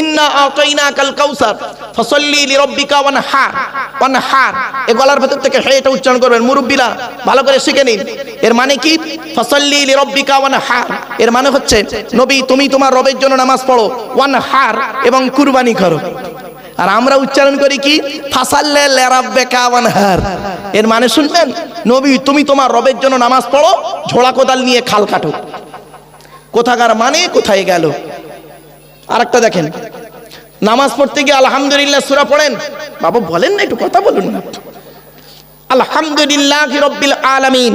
ইন্না আতাইনা কাল কাউসার, ফসল্লি লিরাব্বিকা ওয়ানহার ওয়ানহার এ গলার ভেতর থেকে হে এটা উচ্চারণ করবেন, মুরব্বিরা, ভালো করে শিখে নিন। এর মানে কি? ফসল্লি লিরাব্বিকা ওয়ানহার এর মানে হচ্ছে, নবী, তুমি তোমার রবের জন্য নামাজ পড়ো ওয়ানহার এবং কুরবানি করো। আর আমরা উচ্চারণ করি কি? ফাসাল্লে লেরাব্বেকা ওয়ানহার এর মানে শুনবেন নবী, তুমি তোমার রবের জন্য নামাজ পড়ো, ঝোড়া কোদাল নিয়ে খাল কাটো। কোথাকার মানে? কোথায় গেল? আরেকটা দেখেন। নামাজ পড়তে গিয়ে আলহামদুলিল্লাহ সুরা পড়েন। বাবা, বলেন না, একটু কথা বলুন না। আলহামদুলিল্লাহ রব্বিল আলামিন।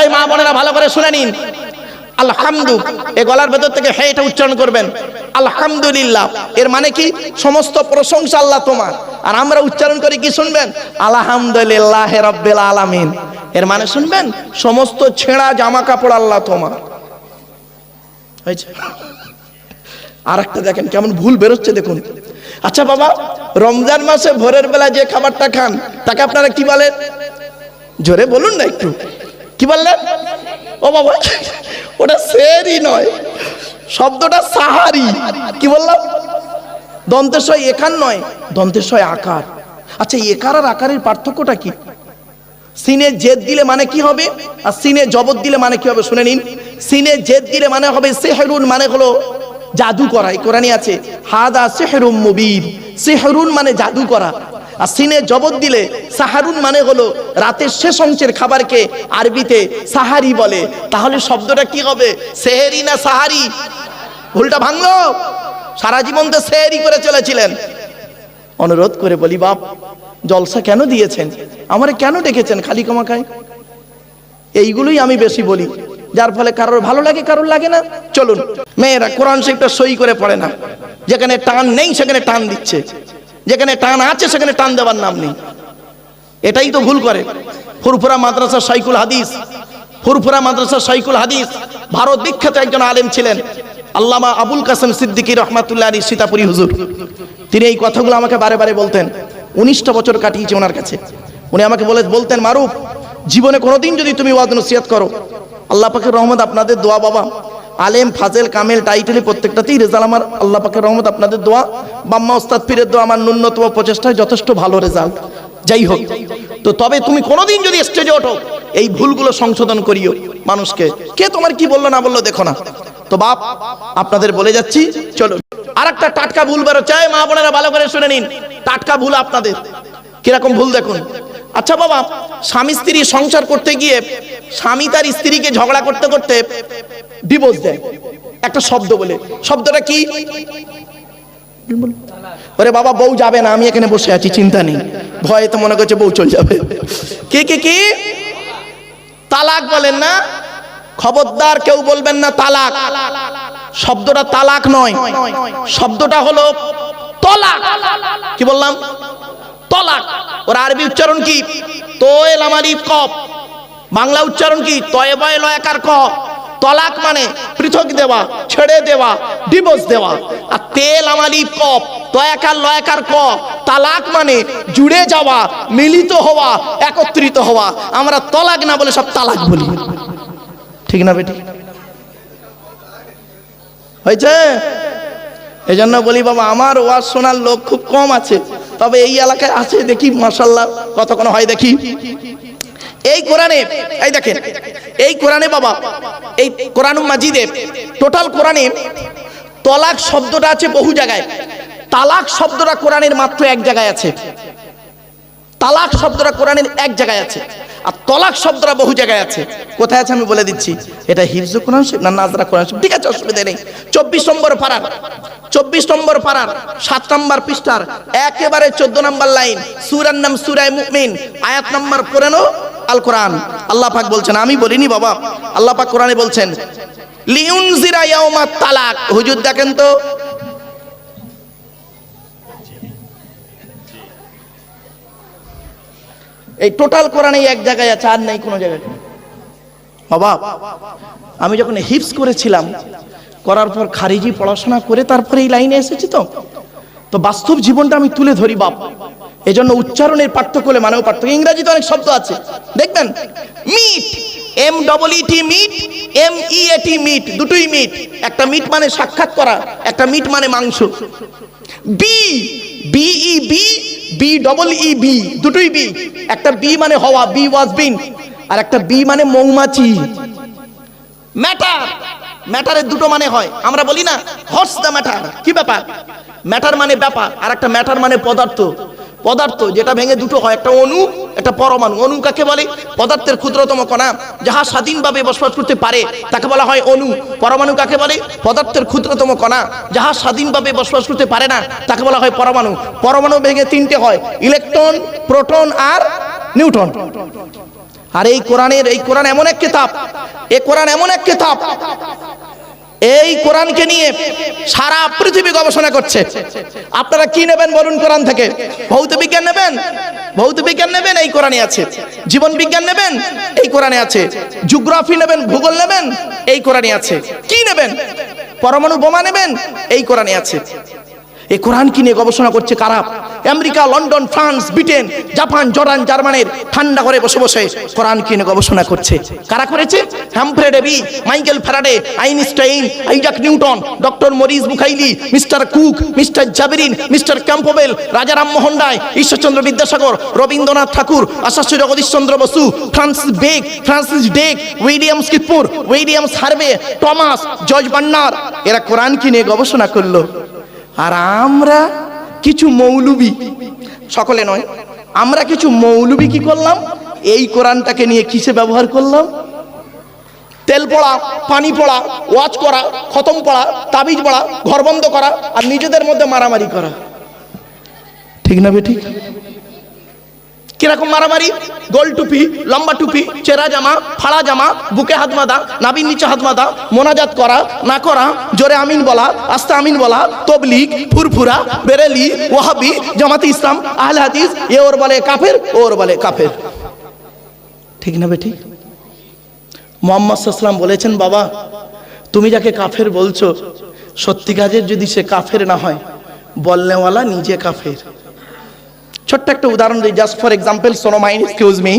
এই মা বোনেরা, ভালো করে শুনে নিন। আলহামদু, এ গলার ভেতর থেকে হে এটা উচ্চারণ করবেন। আলহামদুলিল্লাহ, এর মানে কি? সমস্ত প্রশংসা আল্লাহ তোমার। আর আমরা উচ্চারণ করি, কি শুনবেন? আলহামদুলিল্লাহ রব্বিল আলামিন। এর মানে শুনবেন? সমস্ত ছেঁড়া জামা কাপড় আল্লাহ তোমার। হয়েছে? আর একটা দেখেন কেমন ভুল বেরোচ্ছে দেখুন। আচ্ছা বাবা, রমজান মাসে ভোরের বেলা যে খাবারটা খান, তাকে আপনারা কি বলেন? জোরে বলুন না একটু। কি বললেন? ও বাবা, ওটা সেরি নয়, শব্দটা সাহারি। কি বললাম? দন্তেশয় এখান নয় দন্তেশয় আকার। আচ্ছা একার আর আকারের পার্থক্যটা কি? সিনে জেদ দিলে মানে কি হবে? আর সিনে জবত দিলে মানে কি হবে? শুনে নিন। সিনে জেদ দিলে মানে হবে সেহরুন মানে হলো জাদু করা, এই কোরআনই আছে, হাদা সেহরুম মুবির সেহরুন মানে জাদু করা। আর সিনে জবত দিলে সাহারুন মানে হলো রাতের শেষ অংশের খাবারকে আরবিতে সাহারি বলে। তাহলে শব্দটা কি হবে? সেহেরি না সাহারি? ভুলটা ভাঙলো? সারা জীবন তো সেহেরি করে চলেছিলেন। অনুরোধ করে বলি, বাপ, জলসা কেন দিয়েছেন? আমারে কেন ডেকেছেন খালি কমাকায়? এইগুলোই আমি বেশি বলি। যার ফলে কারোর ভালো লাগে, কারোর লাগে না। চলুন, মেয়েরা কোরআন শরীফটা সই করে পড়ে না। যেখানে টান নেই, সেখানে টান দিচ্ছে। যেখানে টান আছে, সেখানে টান দেওয়ার নাম নেই। এটাই তো ভুল করে। ফুরফুরা মাদ্রাসা সাইকুল হাদিস, ফুরফুরা মাদ্রাসা সাইকুল হাদিস, ভারত বিখ্যাত একজন আলেম ছিলেন, আল্লামা আবুল কাসেম সিদ্দিকী রহমাতুল্লাহ আলী সীতাপুরী হুজুর। তিনি এই কথাগুলো আমাকে বারে বারে বলতেন। উনিশটা বছর কাটিয়েছে ওনার কাছে। উনি আমাকে বলে বলতেন, মারুফ, জীবনে কোনোদিন যদি তুমি ওয়াদ নসিয়াত করো আল্লাহ পাকের রহমত আপনাদের দোয়া, বাবা। আলেম, ফাজেল, কামেল, টাইটেলে প্রত্যেকটাতেই রেজাল্ট আমার। আল্লাহ পাকের রহমত আপনাদের দোয়া। বাম্মা ওস্তাদ পীরের দোয়া আমার ন্যূনতম প্রচেষ্টায় যথেষ্ট ভালো রেজাল্ট। যাই হোক, তো তবে তুমি কোনোদিন যদি স্টেজে ওঠো, এই ভুলগুলো সংশোধন করিও মানুষকে। কে তোমার কি বলল না বলল দেখো না। তো বাপ, আপনাদের বলে যাচ্ছি, চলো। আর একটা টাটকা ভুল বেরো চাই মা বোনেরা ভালো করে শুনে নিন। টাটকা ভুল আপনাদের। কীরকম ভুল দেখুন? আচ্ছা বাবা, স্বামী স্ত্রী সংসার করতে গিয়ে স্বামী তার স্ত্রীকে ঝগড়া করতে করতে ডিভোর্স দেয়। একটা শব্দ বলে। শব্দটা কি? ওরে বাবা, বউ যাবে না, আমি এখানে বসে আছি, চিন্তা নেই। ভয়ে তো মনে করছে বউ চলে যাবে। কে কে, কি? তালাক বলেন না। খবরদার কেউ বলবেন না তালাক। শব্দটা তালাক নয়। শব্দটা হলো তলাক। কি বললাম? তলাক। ওর আরবি উচ্চারণ কি? তোয়েল আমার কপ বাংলা উচ্চারণ কি? তয়ে বয় লয়াকার ক। তলাক মানে পৃথক দেওয়া, ছেড়ে দেওয়া, ডিভোর্স দেওয়া। আর তেল আমালি কপ তয়াকার লয়াকার ক। তালাক মানে জুড়ে যাওয়া, মিলিত হওয়া, একত্রিত হওয়া। আমরা তলাক না বলে সব তালাক বলি। ঠিক না বেটি? হয়েছে? এই জন্য বলি বাবা, আমার ওয়াজ শোনার লোক খুব কম আছে। তবে এই এলাকায় আছে দেখি মাসাল্লাহ কোনো হয় দেখি। এই কোরআনে, এই দেখেন, এই কোরআনে বাবা, এই কোরআন মাজিদে টোটাল কোরআনে তলাক শব্দটা আছে বহু জায়গায়। তালাক শব্দটা কোরআনের মাত্র এক জায়গায় আছে। তালাক শব্দটা কোরআনের এক জায়গায় আছে। আর তলাক শব্দটা বহু জায়গায় আছে। কোথায় আছে আমি বলে দিচ্ছি। এটা হিফজু কোরআন শরীফ না নাজরা কোরআন শরীফ? ঠিক আছে, অসুবিধা নেই। চব্বিশ নম্বর পাড়ার, চব্বিশ নম্বর পাড়ার, সাত নম্বর পৃষ্ঠার, একেবারে চোদ্দ নম্বর লাইন, সুরার নাম সুরায় মুমিন, আয়াত নম্বর পনেরো আল কোরআন আল্লাহ পাক বলছেন, আমি বলিনি বাবা, আল্লাহ পাক কোরআনে বলছেন, লিউনজিরা ইয়াউমা তালাক। হুজুর দেখেন তো এই টোটাল কোরআনে এক জায়গায় আছে, আর নাই কোনো জায়গায়। বাবা আমি যখন হিপস করেছিলাম, করার পর খারিজি পড়াশোনা করে তারপরে এই লাইনে এসেছি তো। তো বাস্তব জীবনটা আমি তুলে ধরি, বাপ। এজন্য উচ্চারণের পার্থক্য মানেও পার্থক্য। ইংরাজিতে অনেক শব্দ আছে। দেখবেন? Meet. M double E T meet M E A T meat দুটোই মিট একটা মিট মানে সাক্ষাৎ করা, একটা মিট মানে মাংস। Be B E be B double E bee দুটোই বি একটা বি মানে হওয়া বি ওয়াজ বিন আর একটা বি মানে মৌমাছি। ম্যাটার ম্যাটারের দুটো মানে হয়। আমরা বলি না হর্স দ্য ম্যাটার কি ব্যাপার? ম্যাটার মানে ব্যাপার, আর একটা ম্যাটার মানে পদার্থ। পদার্থ যেটা ভেঙে দুটো হয়, একটা অণু, একটা পরমাণু। অণু কাকে বলে? পদার্থের ক্ষুদ্রতম কণা। যাহা স্বাধীনভাবে বসবাস করতে পারে, তাকে বলা হয় অণু। পরমাণু কাকে বলে? পদার্থের ক্ষুদ্রতম কণা। যাহা স্বাধীনভাবে বসবাস করতে পারে না, তাকে বলা হয় পরমাণু। পরমাণু ভেঙে তিনটে হয়, ইলেকট্রন, প্রোটন আর নিউটন আর এই কোরআনের, এই কোরআন এমন এক কিতাব এই কোরআন এমন এক কিতাব এই কোরআনকে নিয়ে সারা পৃথিবী গবেষণা করছে। আপনারা কি নেবেন বলুন কোরআন থেকে? ভৌত বিজ্ঞান নেবেন? ভৌত বিজ্ঞান নেবেন? এই কোরআনে আছে। জীবন বিজ্ঞান নেবেন? এই কোরআনে আছে। জিওগ্রাফি নেবেন? ভূগোল নেবেন? এই কোরআনে আছে। কি নেবেন? পরমাণু বোমা নেবেন? এই কোরআনে আছে। এই কোরআন কি নিয়ে গবেষণা করছে কারা? America, London, France, Britain, Japan, Jordan, জার্মানির ঠান্ডা করে বসে বসে কোরআন কি নিয়ে গবেষণা করছে? কারা করেছে? Humphry Davy Michael Faraday, Einstein, Isaac Newton, doctor Maurice মুখাইলি, mister Cook, mister জাবেরিন, মিস্টার ক্যাম্পোবেল, রাজা রামমোহন রায় ঈশ্বরচন্দ্র বিদ্যাসাগর, রবীন্দ্রনাথ ঠাকুর আশাশ্রী জগদীশচন্দ্র বসু, ফ্রান্সিস বেক ফ্রান্সিস ডেক উইলিয়ামস কিপুর উইলিয়ামস হার্ভে টমাস, জর্জ বান্নার। এরা কোরআন কি নিয়ে গবেষণা করল? আর আমরা কিছু মৌলবি, সকলে নয়, আমরা কিছু মৌলবি কি করলাম? এই কোরআনটাকে নিয়ে কিসে ব্যবহার করলাম? তেল পড়া, পানি পড়া ওয়াচ করা, খতম পড়া, তাবিজ পড়া ঘর বন্ধ করা আর নিজেদের মধ্যে মারামারি করা। ঠিক না বে ঠিক কীরকম মারামারি? গোল টুপি, লম্বা টুপি, চেরা জামা, ফাড়া জামা, বুকে হাত মাদা নাবির নিচে হাত মাদা মোনাজাত করা, না করা, জোরে আমিন বলা, আস্তে আমিন বলা, তবলিগ, ফুরফুরা, বেরেলি, ওয়াহাবি, জামাতি ইসলাম, আহলে হাদিস, এ ওর বলে কাফের ওর বলে কাফের। ঠিক না বে ঠিক মোহাম্মদ সাল্লাম বলেছেন, বাবা, তুমি যাকে কাফের বলছো সত্যি কাজের যদি সে কাফের না হয়, বলনেওয়ালা নিজে কাফের। ছোট্ট একটা উদাহরণ দিই just for example সোনো mind excuse me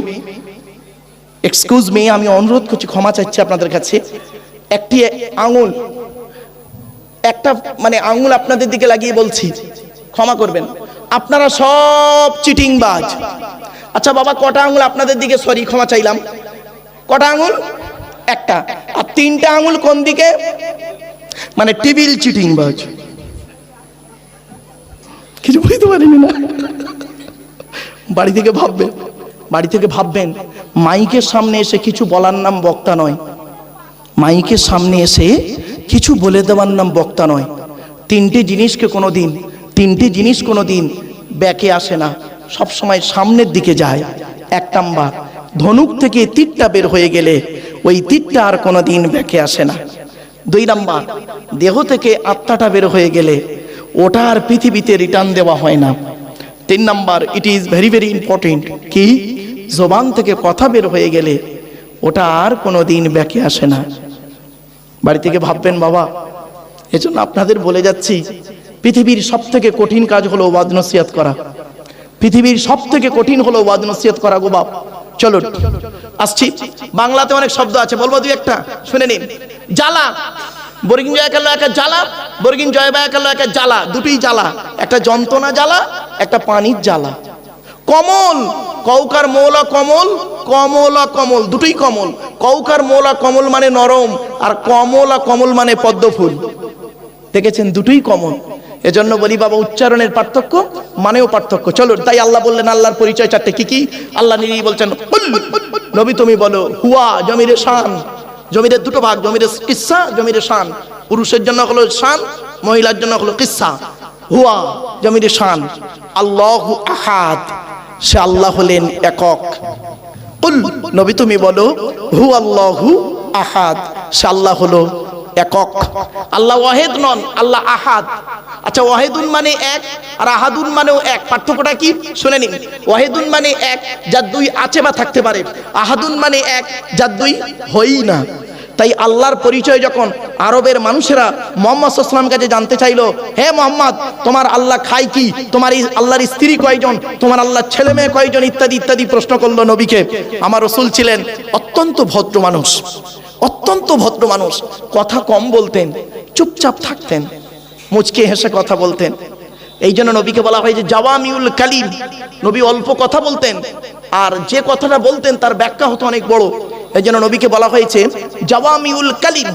excuse me আমি অনুরোধ করছি, ক্ষমা চাচ্ছি আপনাদের কাছে। একটি আঙুল, একটা মানে আঙুল আপনাদের দিকে লাগিয়ে বলছি, ক্ষমা করবেন। আপনারা সব চিটিংবাজ আচ্ছা বাবা, কটা আঙুল আপনাদের দিকে? সরি ক্ষমা চাইলাম। কটা আঙুল? একটা। আর তিনটা আঙুল কোন দিকে? মানে টিবিল চিটিংবাজ কিছু বুঝতে পারিনি না। বাড়ি থেকে ভাববেন বাড়ি থেকে ভাববেন, মাইকের সামনে এসে কিছু বলার নাম বক্তা নয়। মাইকের সামনে এসে কিছু বলে দেওয়ার নাম বক্তা নয়। তিনটে জিনিসকে কোনো দিন তিনটে জিনিস কোনো দিন ব্যাকে আসে না। সব সময় সামনের দিকে যায়। এক নাম্বার, ধনুক থেকে তীরটা বের হয়ে গেলে ওই তীরটা আর কোনো দিন ব্যাকে আসে না। দুই নাম্বার, দেহ থেকে আত্মাটা বের হয়ে গেলে ওটা আর পৃথিবীতে রিটার্ন দেওয়া হয় না। তিন number it is very very important কি? জবান থেকে কথা বের হয়ে গেলে ওটা আর কোনো দিন ব্যাকে আসে না। বাড়ি থেকে ভাববেন, বাবা, এজন্য আপনাদের বলে যাচ্ছি, পৃথিবীর সব থেকে কঠিন কাজ হলো ওয়াদ নসিয়াত করা। পৃথিবীর সব থেকে কঠিন হলো ওয়াদ নসিয়াত করা গো বাপ। চলো আসছি। বাংলাতে অনেক শব্দ আছে, বলব দুই একটা, শুনে নিন। জ্বালা বর্গিন জয় কাল্লা একটা জ্বালা, বর্গিন জয় বায়া কাল্লা একটা জ্বালা, দুটোই জ্বালা, একটা যন্ত্রণা জ্বালা, একটা পানির জ্বালা। কমল, কৌকার মৌলা কমল, কমলা কমল, দুটোই কমল। কৌকার মৌলা কমল মানে নরম, আর কমলা কমল মানে পদ্ম ফুল দেখেছেন, দুটোই কমল। এজন্য বলি, বাবা, উচ্চারণের পার্থক্য মানেও পার্থক্য। চলো, তাই আল্লাহ বললেন, আল্লাহর পরিচয় চারটে। কি কি? আল্লাহ নিজেই বলছেন নবী তুমি বলো, হুয়া, জমিরে শান জমিরের দুটো ভাগ জমির কিসা জমিরে শান। পুরুষের জন্য হলো শান, মহিলার জন্য হলো কিসা। হুয়া, জমিদের শান। আল্লাহ আহাদ, সে আল্লাহ হলেন একক। নবী তুমি বলো হু আল্লাহু আহাদ, সে আল্লাহ হলো একক। আল্লাহ ওয়াহেদ নন, আল্লাহ আহাদ। আচ্ছা ওয়াহেদুন মানে এক আর আহাদুন মানেও এক। পার্থক্যটা কি? শুনে নিন। ওয়াহেদুন মানে এক, যার দুই আছে বা থাকতে পারে। আহাদুন মানে এক, যার দুই হই না। তাই আল্লাহর পরিচয় যখন আরবের মানুষেরা মোহাম্মদ সাল্লাম কাছে জানতে চাইলো, হে মোহাম্মদ, তোমার আল্লাহ খায় কি? তোমার এই আল্লাহর স্ত্রী কয়জন? তোমার আল্লাহ ছেলে মেয়ে কয়জন? ইত্যাদি ইত্যাদি প্রশ্ন করল নবীকে। আমার রসুল ছিলেন অত্যন্ত ভদ্র মানুষ। অত্যন্ত ভদ্র মানুষ। কথা কম বলতেন, চুপচাপ থাকতেন, মুচকে হেসে কথা বলতেন। এই জন্য নবীকে বলা হয় যে, জাওয়ামিউল কালিম, নবী অল্প কথা বলতেন, আর যে কথাটা বলতেন তার ব্যাখ্যা হতো অনেক বড়। এই জন্য নবীকে বলা হয়েছে, জাওয়ামিউল কালিম।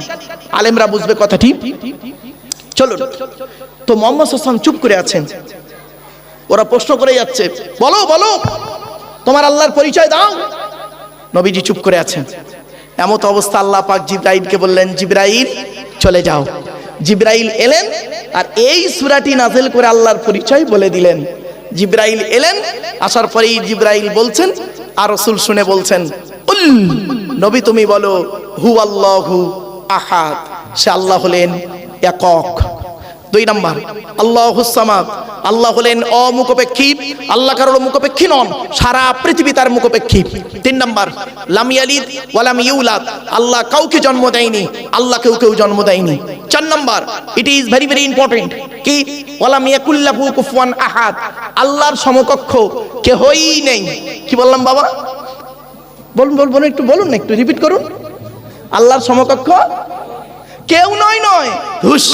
আলেমরা বুঝবে কথাটি। চলুন, তো মোহাম্মদ হাসান চুপ করে আছেন। ওরা প্রশ্ন করে যাচ্ছে, বলো বলো, তোমার আল্লাহর পরিচয় দাও। নবীজি চুপ করে আছেন। এমত অবস্থা আল্লাহ পাক জিব্রাইলকে বললেন, জিব্রাইল, চলে যাও। জিব্রাইল এলেন আর এই সুরাটি নাজেল করে আল্লাহর পরিচয় বলে দিলেন। জিব্রাইল এলেন, আসার পরেই জিব্রাইল বলছেন, আর রাসূল শুনে বলছেন, উল, নবী তুমি বলো হু আল্লাহু আহাদ। সে আল্লাহ হলেন একক। দুই নাম্বার, আল্লাহ সামাদ। আল্লাহ হলেন অমুখপেক্ষী, আল্লাহ কারোর মুখপেক্ষী নন, সারা পৃথিবী তার মুখপেক্ষী। তিন নাম্বার, লাম ইয়ালিদ ওয়ালাম ইউলাদ। আল্লাহ কাউকে জন্ম দেয়নি আল্লাহ কেউ কেউ জন্ম দেয়নি। চার number it is very very important কি? ওয়ালাম ইয়াকুল্লাহু কুফুয়ান আহাদ। আল্লাহর সমকক্ষ কেহই নেই। কি বললাম বাবা? বলুন বলুন একটু বলুন না, একটু রিপিট করুন। আল্লাহর সমকক্ষ কেউ নয় নয়। হুস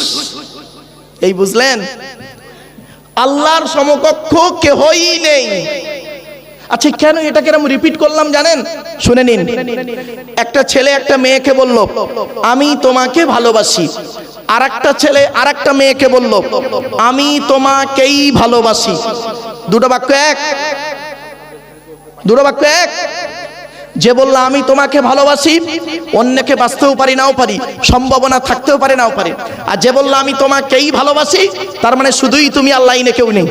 এই বুঝলেন? আল্লাহর সমকক্ষ কেহই নেই। আচ্ছা কেন এটাকে আমি রিপিট করলাম জানেন? শুনে নিন। একটা ছেলে একটা মেয়েকে বলল, আমি তোমাকে ভালোবাসি। আর একটা ছেলে আর একটা মেয়েকে বলল, আমি তোমাকেই ভালোবাসি। দুটো বাক্য এক? দুটো বাক্য এক? যে বলল, আমি তোমাকে ভালোবাসি, অন্যকে বাঁচতেও পারি, নাও পারি, সম্ভাবনা থাকতেও পারে, নাও পারে। আর যে বলল, আমি তোমাকেই ভালোবাসি, তার মানে শুধুই তুমি আল্লাহ কেউ নেই।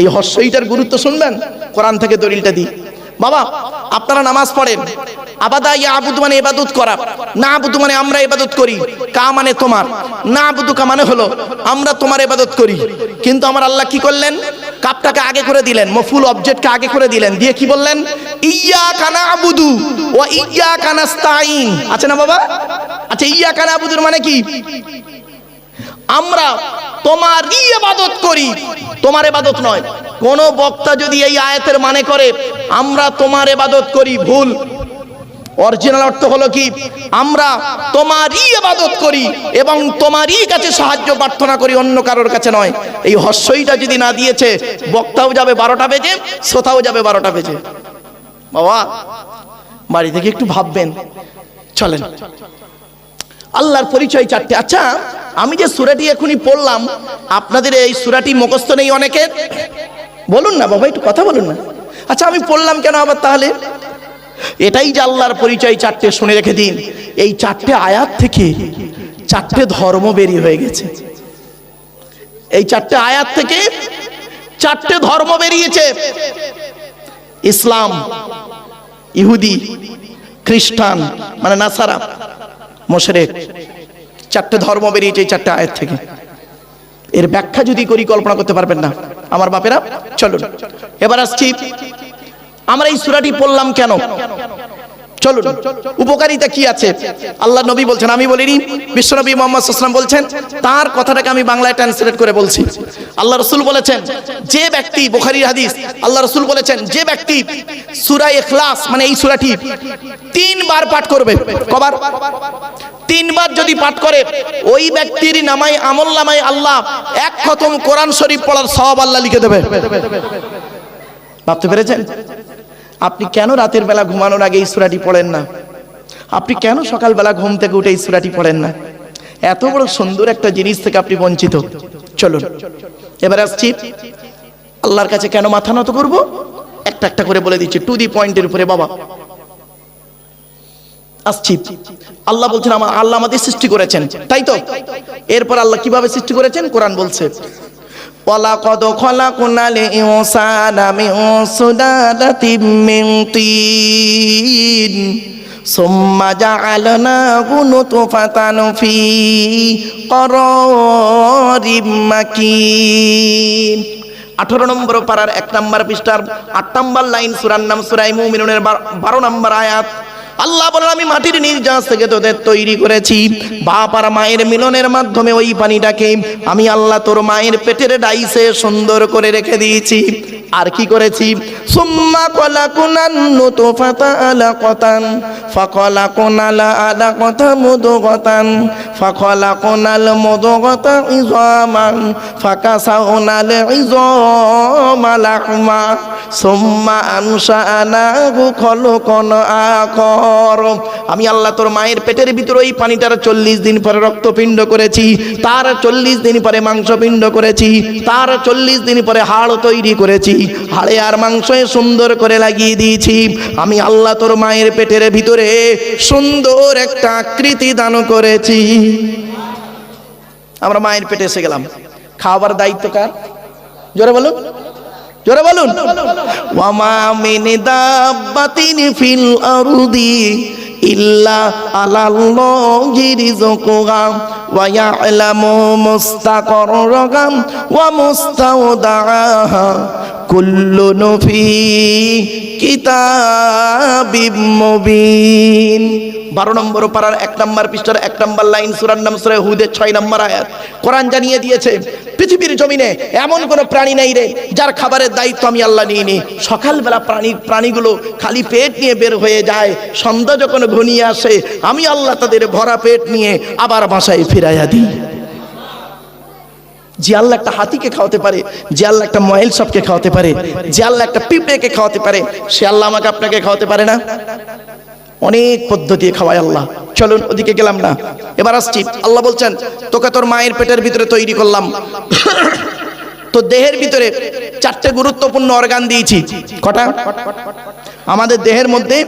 এই হর্ষইটার গুরুত্ব শুনবেন? কোরআন থেকে দলিলটা দিই। বাবা, আপনারা নামাজ পড়েন। আবাদা ইয়া আবুদ মানে ইবাদত করা। না আবুদু মানে আমরা ইবাদত করি। কা মানে তোমার। না আবুদু কা মানে হলো, আমরা তোমার ইবাদত করি। কিন্তু আমার আল্লাহ কি করলেন? কাপটাকে আগে করে দিলেন, মফুল অবজেক্টকে আগে করে দিলেন। দিয়ে কি বললেন? ইয়া কানা আবুদু ও ইয়া কানাস্তাইন আছে না বাবা? আচ্ছা ইয়া কানা আবুদুর মানে কি? আমরা তোমারই ইবাদত করি। তোমার ইবাদত নয়। কোন বক্তা যদি এই আয়াতের মানে করে, আমরা তোমার ইবাদত করি, ভুল। অরিজিনাল অর্থ হলো কি? আমরা তোমারই ইবাদত করি এবং তোমারই কাছে সাহায্য, প্রার্থনা করি, অন্য কারোর কাছে নয়। এই হস্যইটা যদি না দিয়েছে, বক্তাও যাবে বারোটা বেজে, শ্রোতাও যাবে বারোটা বেজে। বাবা, বাড়ি থেকে একটু ভাববেন। চলেন। আল্লাহর পরিচয় চারটে। আচ্ছা আমি যে সুরাটি এখনই পড়লাম, আপনাদের এই সুরাটি মুখস্থ নেই অনেকের? বলুন না বাবা, একটু কথা বলুন না। আচ্ছা আমি পড়লাম কেন আবার তাহলে? এটাই যে আল্লাহর পরিচয় চারটে, শুনে রেখে দিন। এই চারটে আয়াত থেকে চারটে ধর্ম বেরিয়ে হয়ে গেছে। এই চারটে আয়াত থেকে চারটে ধর্ম বেরিয়েছে। ইসলাম, ইহুদি, খ্রিস্টান মানে নাসারা। মোশরেক, চারটে ধর্ম বেরিয়েছে এই চারটে আয়ের থেকে। এর ব্যাখ্যা যদি করি, কল্পনা করতে পারবেন না। আমার বাপেরা, চলুন। এবার আসছি, আমরা এই সুরাটি পড়লাম কেন? চলুন, উপকারিতা কি আছে? আল্লাহ নবী বলছেন, আমি বলিনি, বিশ্বনবী মোহাম্মদ বলছেন, তার কথাটাকে আমি বাংলায় ট্রান্সলেট করে বলছি। আল্লাহ রসুল বলেছেন, যে ব্যক্তি, বোখারির হাদিস, আল্লাহ রসুল বলেছেন, যে ব্যক্তি সুরা এখলাস মানে এই সুরাটি তিনবার পাঠ করবে। কবার? তিনবার যদি পাঠ করে, ওই ব্যক্তির নামাই আমল নামাই আল্লাহ এক খতম কোরআন শরীফ পড়ার সব আল্লাহ লিখে দেবে। ভাবতে পেরেছেন? আপনি কেন রাতের বেলা ঘুমানোর আগে এই সুরাটি পড়েন না? আপনি কেন সকালবেলা ঘুম থেকে উঠে এই সুরাটি পড়েন না? এত বড় সুন্দর একটা জিনিস থেকে আপনি বঞ্চিত। চলুন, এবার আসছি। আল্লাহর কাছে কেন মাথা নত করব? একটা একটা করে বলে দিচ্ছি। টু দি পয়েন্টের উপরে, বাবা। আসছি। আল্লাহ বলছেন আমার আল্লাহ আমাদের সৃষ্টি করেছেন। তাই তো? এরপর আল্লাহ কীভাবে সৃষ্টি করেছেন? কোরআন বলছে ওয়ালাকাদ খলাকনাল ইনসানা মিন সুলালাতিন মিন তিন। সুম্মা জাআলনাহু নুতফাতান ফি করারিম মাকিন। আঠারো নম্বর পাড়ার এক নম্বর পৃষ্ঠার আট নম্বর লাইন সুরার নাম সুরাই মুমিনুনের বারো নম্বর আয়াত। আল্লাহ বলেন, আমি মাটির নির্যাস থেকে তোদের তৈরি করেছি। বাপ আর মায়ের মিলনের মাধ্যমে ওই পানিটাকে আমি আল্লাহ তোর মায়ের পেটের ডাইসে সুন্দর করে রেখে দিয়েছি। আর কি করেছি? সুম্মা কলা কুনান নুতুফাতা আলাকাতান ফাকলা কুনাল আলাকাতা মুদগাতান ফাকলা কুনাল মুদগাতা ইজামান, ফাকাসাউনাল ইজামা লাহমা। সুম্মা আনশানাহু খলকন আখর আমি আল্লাহ তোর মায়ের পেটের ভিতরে ওই পানিটার চল্লিশ দিন পরে রক্তপিণ্ড করেছি, তার চল্লিশ দিন পরে মাংসপিণ্ড করেছি, তার চল্লিশ দিন পরে হাড় তৈরি করেছি, হাড়ে আর মাংসে সুন্দর করে লাগিয়ে দিয়েছি। আমি আল্লাহ তোর মায়ের পেটের ভিতরে সুন্দর একটা আকৃতি দান করেছি। আমরা মায়ের পেটে এসে গেলাম। খাওয়াবার দায়িত্ব কার? জোরে বলুন। জোরে বলুন। ওয়ামা মিন দাব্বাতিন ফিল আরদি ইল্লা আলাল্লাহি রিজকুহা মুস্তাকাররাহা ওয়া মুস্তাওদাআহা কুল্লুন ফি কিতাবিম মুবিন বারো নম্বর পাড়ার এক নম্বর পৃষ্ঠার এক নম্বর লাইন সুরার নাম সুরে হুদের ছয় নম্বর আয়াত। কোরআন জানিয়ে দিয়েছে, পৃথিবীর জমিনে এমন কোনো প্রাণী নেই রে, যার খাবারের দায়িত্ব আমি আল্লাহ নিয়ে নিই। সকালবেলা প্রাণী, প্রাণীগুলো খালি পেট নিয়ে বের হয়ে যায়, সন্ধ্যা যখন ঘনিয়ে আসে, আমি আল্লাহ তাদের ভরা পেট নিয়ে আবার বাসায় ফিরাইয়া দিই। যে আল্লাহ একটা হাতিকে খাওয়াতে পারে, যে আল্লাহ একটা ময়েল সবকে খাওয়াতে পারে, যে আল্লাহ একটা পিঁপড়েকে খাওয়াতে পারে, সে আল্লাহ আমাকে আপনাকে খাওয়াতে পারে না? অনেক পদ্ধতি খাওয়ায় আল্লাহ। চলুন, ওদিকে গেলাম না। এবার আসছি। আল্লাহ বলছেন, তোকে তোর মায়ের পেটের ভিতরে তৈরি করলাম। তো দেহের ভিতরে চারটে গুরুত্বপূর্ণ অর্গান দিয়েছি। কটা? আমাদের দেহের মধ্যে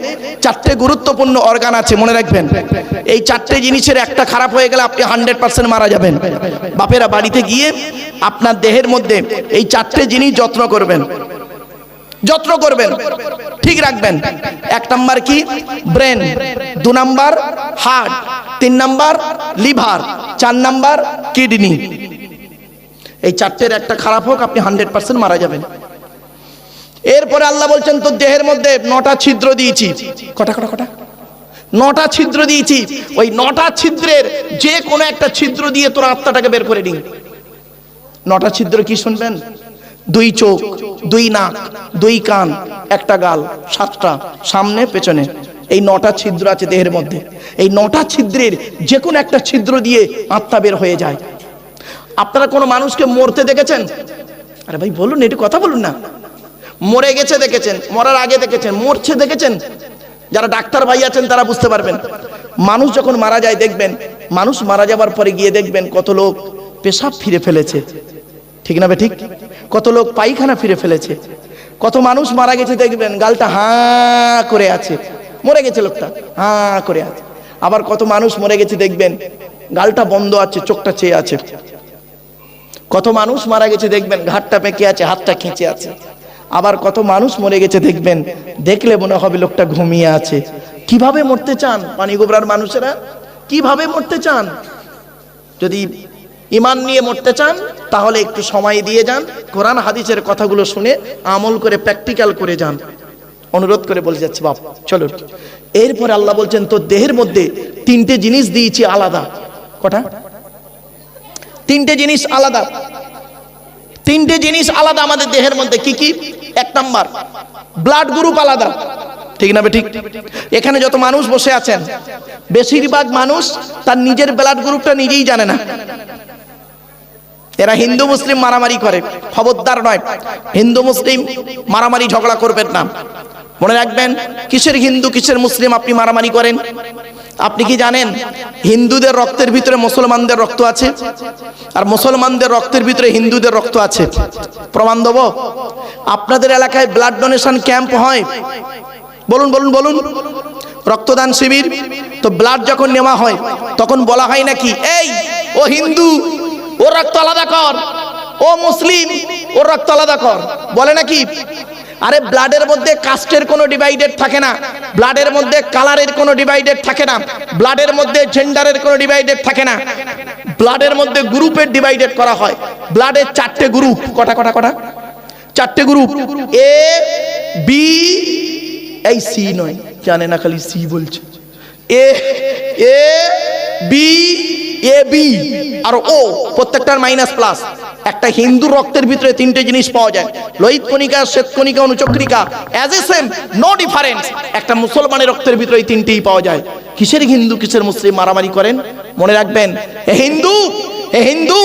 চারটে গুরুত্বপূর্ণ অর্গান আছে, মনে রাখবেন। এই চারটে জিনিসের একটা খারাপ হয়ে গেলে আপনি হান্ড্রেড পার্সেন্ট মারা যাবেন। বাপেরা, বাড়িতে গিয়ে আপনার দেহের মধ্যে এই চারটে জিনিস যত্ন করবেন। যত্ন করবেন, ঠিক রাখবেন। এক নাম্বার কি? ব্রেন। দু নাম্বার হার্ট। তিন নাম্বার লিভার। চার নাম্বার কিডনি। এই চারটের একটা খারাপ হোক, আপনি হান্ড্রেড পার্সেন্ট মারা যাবেন। এরপরে আল্লাহ বলছেন, তোর দেহের মধ্যে নটা ছিদ্র দিয়েছি। কটা কটা কটা? নটা ছিদ্র দিয়েছি। ওই নটা ছিদ্রের যে কোনো একটা ছিদ্র দিয়ে তোর আত্মাটাকে বের করে দিন নটা ছিদ্র কি শুনবেন? দুই চোখ, দুই নাক, দুই কান, একটা গাল, সাতটা, সামনে, পেছনে। এই নটা ছিদ্র আছে দেহের মধ্যে। এই নটা ছিদ্রের যে কোনো একটা ছিদ্র দিয়ে আত্মা বের হয়ে যায়। আপনারা কোনো মানুষকে মরতে দেখেছেন? আরে ভাই, বলুন, একটু কথা বলুন না। মরে গেছে দেখেছেন, মরার আগে দেখেছেন, মরছে দেখেছেন। যারা ডাক্তার ভাই আছেন তারা বুঝতে পারবেন। মানুষ যখন মারা যায় দেখবেন, মানুষ মারা যাবার পরে গিয়ে দেখবেন কত লোক পেশাব ফিরে ফেলেছে। ঠিক না ঠিক? কত লোক পায়খানা ফিরে ফেলেছে। কত মানুষ মারা গেছে দেখবেন, গালটা হাঁ করে আছে। মরে গেছে লোকটা, হাঁ করে আছে। আবার কত মানুষ মরে গেছে দেখবেন, গালটা বন্ধ আছে, চোখটা চেয়ে আছে। কত মানুষ মারা গেছে দেখবেন, ঘাটটা পেকে আছে, হাতটা খেঁচে আছে। আবার কত মানুষ মরে গেছে দেখবেন। দেখলে মনে হবে লোকটা ঘুমিয়ে আছে। কীভাবে মরতে চান পানি গোবরার মানুষেরা? কীভাবে মরতে চান? যদি ইমান নিয়ে মরতে চান, তাহলে একটু সময় দিয়ে যান, কোরআন হাদিসের কথাগুলো শুনে আমল করে প্র্যাকটিক্যাল করে যান। অনুরোধ করে বলে যাচ্ছে, বাপ চলো এরপরে আল্লাহ বলছেন, তোর দেহের মধ্যে তিনটে জিনিস দিয়েছি আলাদা। কটা? তিনটে জিনিস আলাদা। তিনটে জিনিস আলাদা আমাদের দেহের মধ্যে, কি কি? এক নাম্বার ব্লাড গ্রুপ আলাদা। ঠিক না ঠিক? এখানে যত মানুষ বসে আছেন, বেশিরভাগ মানুষ তার নিজের ব্লাড গ্রুপটা নিজেই জানে না। এরা হিন্দু, মুসলিম মারামারি করে। খবরদার নয়। হিন্দু, মুসলিম মারামারি ঝগড়া করবেন না। মনে রাখবেন, কিসের হিন্দু, কিসের মুসলিম আপনি মারামারি করেন? আপনি কি জানেন হিন্দুদের রক্তের ভিতরে মুসলমানদের রক্ত আছে? আর মুসলমানদের রক্তের ভিতরে হিন্দুদের রক্ত আছে। প্রমাণ দেব? আপনাদের এলাকায় ব্লাড ডোনেশন ক্যাম্প হয়। বলুন বলুন বলুন। রক্তদান শিবির, তো ব্লাড যখন নেওয়া হয়, তখন বলা হয় নাকি, এই, ও হিন্দু ও রক্ত আলাদা কর। ও মুসলিম ও রক্ত আলাদা কর। বলে নাকি আরে ব্লাডের মধ্যে কাস্টের কোনো ডিভাইডেড থাকে না। ব্লাডের মধ্যে কালারের কোনো ডিভাইডেড থাকে না। ব্লাডের মধ্যে জেন্ডারের কোনো ডিভাইডেড থাকে না। ব্লাডের মধ্যে গ্রুপের ডিভাইডেড করা হয়। ব্লাডের চারটে গ্রুপ কটা কটা কটা? চারটে গ্রুপ এ বি এই সি নয়। জানে না খালি সি বলছে। এ এ বি এ বি আর ও প্রত্যেকটার মাইনাস প্লাস একটা হিন্দু রক্তের ভিতরে তিনটে জিনিস পাওয়া যায়। লোহিত কণিকা, শ্বেত কণিকা, অনুচক্রিকা। As a same no difference একটা মুসলমানের রক্তের ভিতরে এই তিনটেই পাওয়া যায়। কিসের হিন্দু, কিসের মুসলিম মারামারি করেন? মনে রাখবেন হিন্দু হে হিন্দু,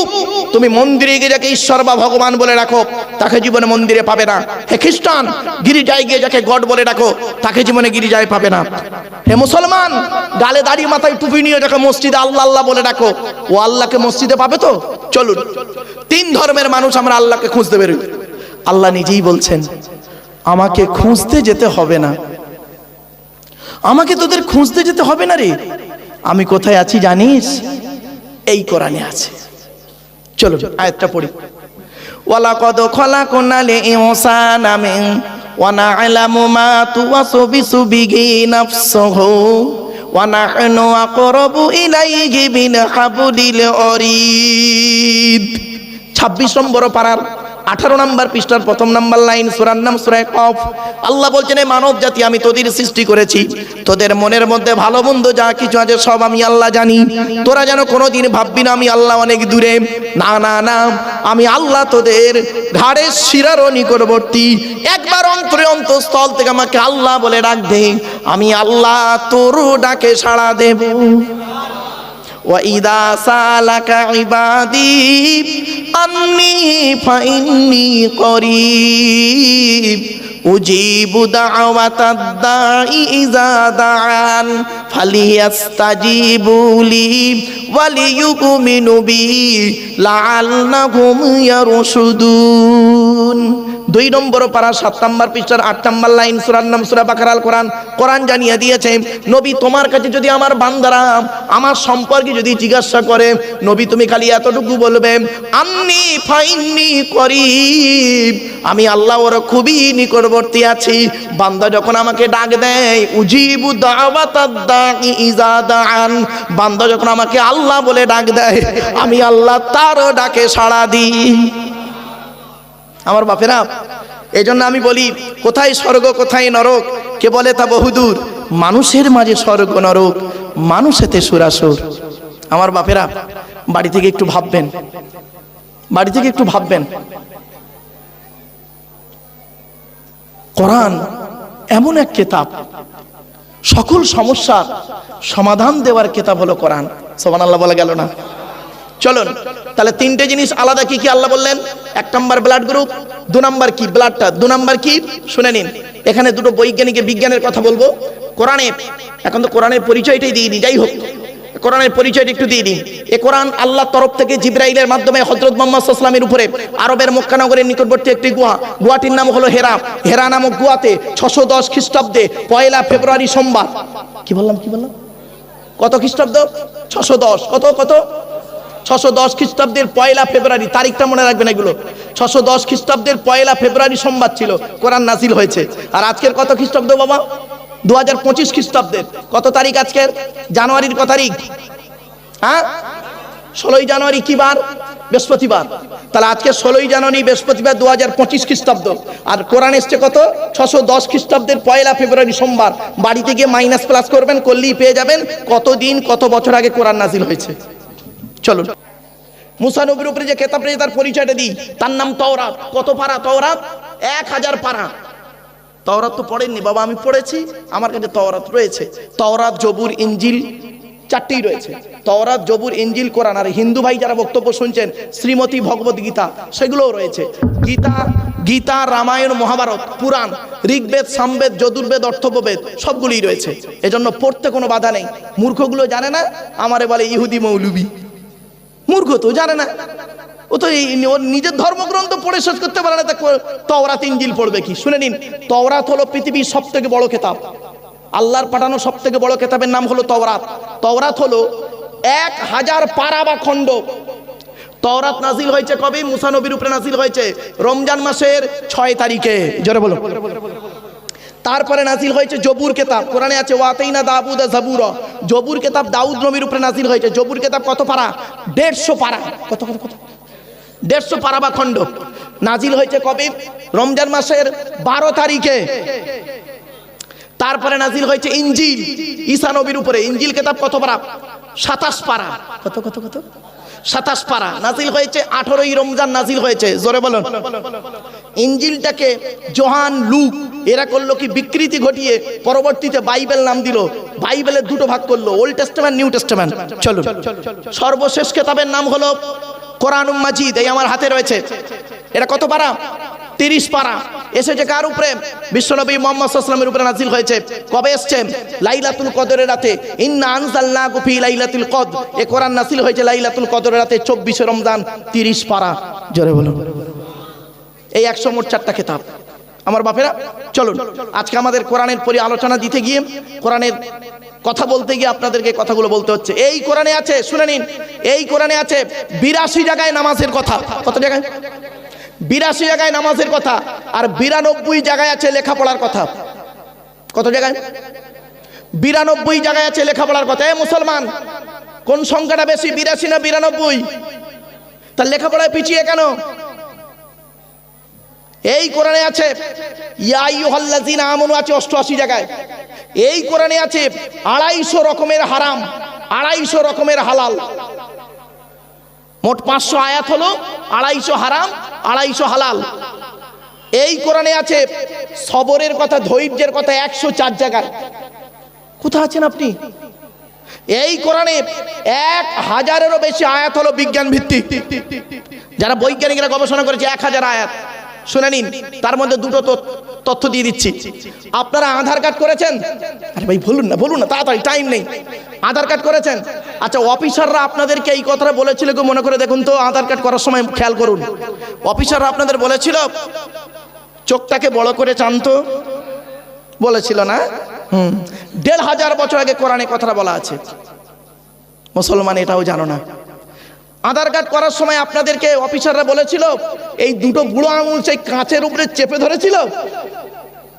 তুমি মন্দিরে গিয়ে যাকে ঈশ্বর বা ভগবান বলে রাখো, তাকে জীবনে মন্দিরে পাবে না। হে খ্রিস্টান, গিরিজায় গিয়ে যাকে গড বলে রাখো, তাকে জীবনে গিরিজায় পাবে না। হে মুসলমান, গালে দাড়ি মাথায় টুপি নিয়ে যাকে মসজিদে আল্লাহ আল্লাহ বলে রাখো, ও আল্লাহকে মসজিদে পাবে তো? চলুন। তিন ধর্মের মানুষ আমরা আল্লাহকে খুঁজতে বেরোই। আল্লাহ নিজেই বলছেন, আমাকে খুঁজতে যেতে হবে না। আমাকে তোদের খুঁজতে যেতে হবে না রে। আমি কোথায় আছি জানিস? এই কোরআনে আছে। চলো আয়াতটা পড়ি। ওয়ালাকদ খলাকনাল ইনসানা মিন ওয়া না'লামু মা তুওয়াসবিসু বিহি নাফসুহু ওয়া নাহনু আকরাবু ইলাইহি মিন হাবলিল অরিদ। 26 নম্বর পারার আঠারো নাম্বার পৃষ্ঠার প্রথম নাম্বার লাইন, সুরার নাম সুরায় কফ। আল্লাহ বলছেন এই মানব জাতি, আমি তোদের সৃষ্টি করেছি। তোদের মনের মধ্যে ভালো মন্দ যা কিছু আছে, সব আমি আল্লাহ জানি। তোরা যেন কোনোদিন ভাববি না, আমি আল্লাহ অনেক দূরে। না না না, আমি আল্লাহ তোদের ঘাড়ের শিরারও নিকটবর্তী। একবার অন্তরে অন্তঃস্থল থেকে আমাকে আল্লাহ বলে ডাক দে। আমি আল্লাহ তোর ডাকে সাড়া দেব। وإذا سالك عبادي أني فإني قريب أجيب دعوة الداعي إذا دعان فليستجيبوا لي وليؤمنوا بي لعلهم يرشدون দুই নম্বর পারা, সাত নম্বর পৃষ্ঠার আট নম্বর লাইন, সুরার নাম সুরা বাকারাল কোরআন। কোরআন জানিয়ে দিয়েছে, নবী তোমার কাছে যদি আমার বান্দারা আমার সম্পর্কে যদি জিজ্ঞাসা করে, নবী তুমি খালি এতটুকু বলবে আমি ফাইন্নি করি আমি আল্লাহ ওর খুবই নিকটবর্তী আছি। বান্দা যখন আমাকে ডাক দেয়, উজিবু দান বান্দা যখন আমাকে আল্লাহ বলে ডাক দেয়, আমি আল্লাহ তারও ডাকে সাড়া দিই। আমার বাপেরা এই জন্য আমি বলি, কোথায় স্বর্গ, কোথায় নরক? কে বলে তা বহুদূর? মানুষের মাঝে স্বর্গ, নরক মানুষেতে সুরাসুর। আমার বাপেরা, বাড়ি থেকে একটু ভাববেন। বাড়ি থেকে একটু ভাববেন। কোরআন এমন এক কেতাব। সকল সমস্যার সমাধান দেওয়ার কেতাব হলো কোরআন। সোমান আল্লাহ বলা গেল না। চলুন, তাহলে তিনটে জিনিস আলাদা কি কি আল্লাহ বললেন? এক নম্বর ব্লাড গ্রুপ, দু নম্বর কি ব্লাডটা, দু নম্বর কি? শুনে নিন। এখানে দুটো বৈজ্ঞানিকের বিজ্ঞানের কথা বলব। কোরআনে, এখন তো কোরআনের পরিচয়টাই দিয়ে দিই, যাই হোক। কোরআনের পরিচয়টা একটু দিয়ে দিই। এ কোরআন আল্লাহ তরফ থেকে জিব্রাইলের মাধ্যমে হজরত মোহাম্মদ সাল্লামের উপরে, আরবের মক্কানগরের নিকটবর্তী একটি গুহা। গুহাটির নাম হলো হেরা হেরা নামক গুহাতে ছশো দশ খ্রিস্টাব্দে পয়লা ফেব্রুয়ারি সোমবার। কি বললাম কি বললাম? কত খ্রিস্টাব্দ? ছশো দশ। কত কত? ছশো দশ খ্রিস্টাব্দের পয়লা ফেব্রুয়ারি, তারিখটা মনে রাখবেন এগুলো। ছশো দশ খ্রিস্টাব্দের পয়লা ফেব্রুয়ারি সোমবার ছিল, কোরআন নাজিল হয়েছে। আর আজকের কত খ্রিস্টাব্দ বাবা? দু হাজার পঁচিশ খ্রিস্টাব্দের। কত তারিখ আজকের? জানুয়ারির কত তারিখ? হ্যাঁ? ষোলোই জানুয়ারি কি বার? বৃহস্পতিবার। তাহলে আজকে ষোলোই জানুয়ারি, বৃহস্পতিবার দু হাজার পঁচিশ খ্রিস্টাব্দ। আর কোরআন এসছে কত? ছশো দশ খ্রিস্টাব্দের পয়লা ফেব্রুয়ারি সোমবার। বাড়িতে গিয়ে মাইনাস প্লাস করবেন, করলেই পেয়ে যাবেন কত দিন কত বছর আগে কোরআন নাজিল হয়েছে। চলুন। মুসা নবীর উপরে যে কেতাব রয়েছে তার পরিচয়টা দিই। তার নাম তওরাত। কত পারা? তওরাত? এক হাজার পারা। তওরাত তো পড়েননি। বাবা, আমি পড়েছি। আমার কাছে তওরাত রয়েছে। তওরাত, জবুর ইঞ্জিল চারটেই রয়েছে। তওরাত, জবুর ইঞ্জিল কোরআন। আর হিন্দু ভাই যারা বক্তব্য শুনছেন, শ্রীমতী ভগবত গীতা, সেগুলোও রয়েছে। গীতা গীতা, রামায়ণ, মহাভারত, পুরাণ, ঋগ্বেদ, সামবেদ, যদুর্বেদ অর্থববেদ সবগুলোই রয়েছে। এজন্য পড়তে কোনো বাধা নেই। মূর্খগুলো জানে না, আমারে বলে ইহুদি মৌলবি। মূর্খ তো জানে না। ও তো এই ওর নিজের ধর্মগ্রন্থ পড়ে শেষ করতে পারে না, তা তওরাত ইঞ্জিল পড়বে কি? শুনে নিন, তওরাত হলো পৃথিবীর সব থেকে বড় কেতাব। আল্লাহর পাঠানো সব থেকে বড় কেতাবের নাম হলো তওরাত। তওরাত হলো এক হাজার পারা বা খণ্ড। তওরাত নাজিল হয়েছে কবে? মুসা নবীর উপরে নাজিল হয়েছে রমজান মাসের ছয় তারিখে। জোরে বলো তারপরে নাজিল হয়েছে জবুর কেতাব। কোরআনে আছে, ওয়াতাইনা দাবুদ জাবুর। জবুর কেতাব দাউদ নবীর উপরে নাজিল হয়েছে। জবুর কেতাব কত পারা? দেড়শো পারা। কত কত কত দেড়শো পারা বা খণ্ড। নাজিল হয়েছে কবে? রমজান মাসের বারো তারিখে। তারপরে নাজিল হয়েছে ইঞ্জিল ঈসা নবীর উপরে। ইঞ্জিল কেতাব কত পারা? সাতাশ পারা। কত কত কত? সাতাশ পারা। নাজিল হয়েছে আঠারোই রমজান নাজিল হয়েছে। জোরে বলুন। ইঞ্জিলটাকে জোহান লুক, এরা করল কি বিকৃতি ঘটিয়ে পরবর্তীতে বাইবেল নাম দিল। বাইবেলের দুটো ভাগ করল, ওল্ড টেস্টামেন্ট, নিউ টেস্টামেন্ট। চলুন। সর্বশেষ কেতাবের নাম হলো কোরআন মাজিদ, এই আমার হাতে রয়েছে। এটা কত পারা? তিরিশ পারা। এসেছে কার উপরে? বিশ্বনবী মোহাম্মদ সাল্লামের উপরে নাজিল হয়েছে। কবে এসছে? লাইলাতুল কদরের রাতে। ইন্না লাইলাতুল কদ এ কোরআন নাসিল হয়েছে লাইলাতুল কদরের রাতে, চব্বিশে রমজান, তিরিশ পারা। জোরে বলুন। এই একশো মোট চারটা খেতাব। আমার বাপেরা, চলুন, আজকে আমাদের কোরআনের পরি আলোচনা দিতে গিয়ে, কোরআনের কথা বলতে গিয়ে আপনাদেরকে কথাগুলো বলতে হচ্ছে। এই কোরআনে আছে, শুনে নিন, এই কোরআনে আছে বিরাশি জায়গায় নামাজের কথা। কত জায়গায়? বিরাশি জায়গায় নামাজের কথা আর বিরানব্বই জায়গায় আছে লেখাপড়ার কথা। কত জায়গায়? বিরানব্বই জায়গায় আছে লেখাপড়ার কথা। এ মুসলমান, কোন সংখ্যাটা বেশি, বিরাশি না বিরানব্বই? তার লেখাপড়ায় পিছিয়ে কেন? এই কোরআনে আছে ইয়াইহাল্লাযিনা আমানু, আছে অষ্টআশি জায়গায়। এই কোরআনে আছে, আড়াইশো রকমের হারাম, আড়াইশো রকমের হালাল। মোট পাঁচশো আয়াত হলো, আড়াইশো হারাম, আড়াইশো হালাল। এই কোরআনে আছে, সবরের কথা, ধৈর্যের কথা, একশো চার জায়গায়। কোথায় আছেন আপনি? এই কোরআনে এক হাজারেরও বেশি আয়াত হলো বিজ্ঞান ভিত্তিক যারা বৈজ্ঞানিকরা গবেষণা করেছে, এক হাজার আয়াত। শুনে নিন, তার মধ্যে দুটো তথ্য দিয়ে দিচ্ছি। আপনারা আধার কার্ড করেছেন? আরে ভাই, বলুন না বলুন না, তাড়াতাড়ি, টাইম নেই। আধার কার্ড করেছেন? আচ্ছা অফিসাররা আপনাদেরকে এই কথাটা বলেছিল কি মনে করে দেখুন তো, আধার কার্ড করার সময় খেয়াল করুন। অফিসাররা আপনাদের বলেছিল, চোখটাকে বড় করে চান তো বলেছিল না? হুম। দেড় হাজার বছর আগে কোরআনে কথাটা বলা আছে। মুসলমান এটাও জানো না। আধার কার্ড করার সময় আপনাদেরকে অফিসাররা বলেছিল, এই দুটো বুড়ো আঙুল সেই কাঁচের উপরে চেপে ধরেছিল।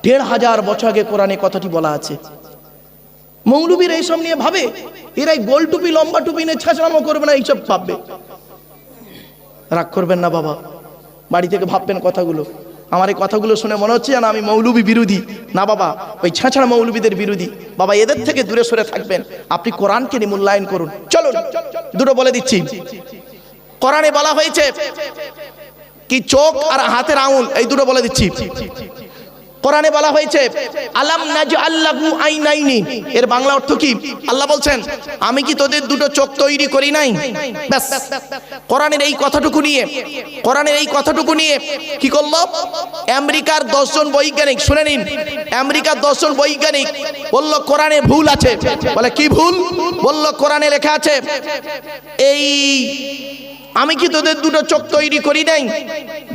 দেড় হাজার বছর আগে কোরআনে কথাটি বলা আছে। মৌলবীর এইসব নিয়ে ভাবে এরাই গোল টুপি, লম্বা টুপি নিয়ে ছাঁচড়ামো করবে না, এইসব ভাববে। রাগ করবেন না বাবা, বাড়ি থেকে ভাববেন কথাগুলো। আমার এই কথাগুলো শুনে মনে হচ্ছে যেন আমি মৌলবী বিরোধী। না বাবা, ওই ছাঁচড়া মৌলবীদের বিরোধী। বাবা, এদের থেকে দূরে সরে থাকবেন। আপনি কোরআনকে নিয়ে মূল্যায়ন করুন। চলুন, দুটো বলে দিচ্ছি। কোরআনে বলা হয়েছে কি চোখ আর হাতের আঙুল, এই দুটো বলে দিচ্ছি। কোরআনে বলা হয়েছে, আলাম নাজ আল্লাহু আইনাইনি এর বাংলা অর্থ কি? আল্লাহ বলছেন, আমি কি তোদের দুটো চোখ তৈরি করি নাই? ব্যাস। কোরআনের এই কথাটুকু নিয়ে, কোরআনের এই কথাটুকু নিয়ে কি করল? আমেরিকার দশজন বৈজ্ঞানিক, শুনে নিন, আমেরিকার দশজন বৈজ্ঞানিক বলল, কোরআনে ভুল আছে। বলে, কি ভুল? বলল, কোরআনে লেখা আছে, এই আমি কি তোদের দুটো চোখ তৈরি করি নাই?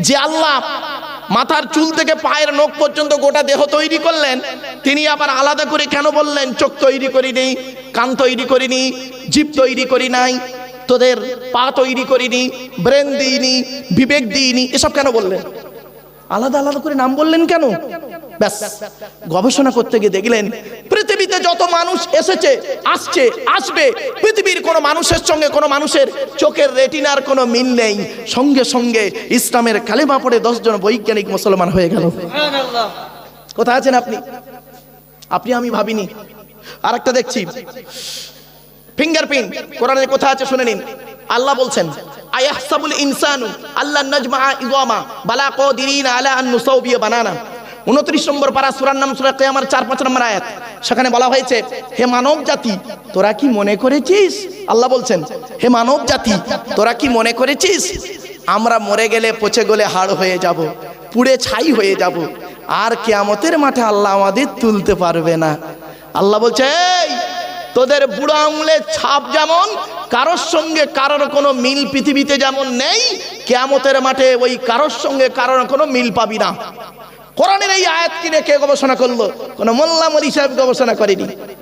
যে আল্লাহ মাথার চুল থেকে পায়ের নখ পর্যন্ত গোটা দেহ তৈরি করলেন, তিনি আবার আলাদা করে কেন বললেন, চোখ তৈরি করিনি কান তৈরি করিনি জিভ তৈরি করি নাই, তোদের পা তৈরি করিনি ব্রেন দিইনি, বিবেক দিইনি, এসব কেন বললেন? আলাদা আলাদা করে নাম বললেন কেন? ব্যাস গবেষণা করতে গিয়ে দেখলেন পৃথিবীতে যত মানুষ এসেছে আসছে আসবে পৃথিবীর কোনো মানুষের সঙ্গে কোনো মানুষের চোখের রেটিনার কোনো মিল নেই। সঙ্গে সঙ্গে ইসলামের কালেমা পড়ে দশজন বৈজ্ঞানিক মুসলমান হয়ে গেল। কোথায় আছেন আপনি? আপনি আমি ভাবিনি। আর একটা দেখছি। ফিঙ্গারপ্রিন্ট কোরআনের কথা আছে শুনে নিন। আল্লাহ বলছেন আয়াহসাবুল ইনসানু আল্লাহ নাজমা ইজামা বালা কাদিরিনা আলা আন নুসাউবিয়া বানানা। 29 নম্বর পারা সুরার নাম সূরা কিয়ামার 4 5 নম্বর আয়াত। সেখানে বলা হয়েছে, হে মানব জাতি তোরা কি মনে করেছিস? আল্লাহ বলছেন, হে মানব জাতি তোরা কি মনে করেছিস? আমরা মরে গেলে পচে গলে হাড় হয়ে যাব, পুড়ে ছাই হয়ে যাব, আর কেয়ামতের মাঠে আল্লাহ আমাদের তুলতে পারবে না। আল্লাহ বলছে, এই, তোদের বুড়ো আঙুলের ছাপ যেমন, কারোর সঙ্গে কারোর কোনো মিল পৃথিবীতে যেমন নেই, কেয়ামতের মাঠে ওই কারোর সঙ্গে কারোর কোনো মিল পাবি না। কোরআনের এই আয়াত কিনে কে গবেষণা করল? কোনো মোল্লা মরি সাহেব গবেষণা করেনি।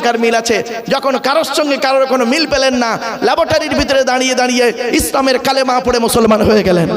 সঙ্গে কার মিল আছে। যখন কারোর সঙ্গে কারোর কোনো মিল পেলেন না ল্যাবরেটরির ভিতরে দাঁড়িয়ে দাঁড়িয়ে ইসলামের কালেমা পড়ে মুসলমান হয়ে গেলেন।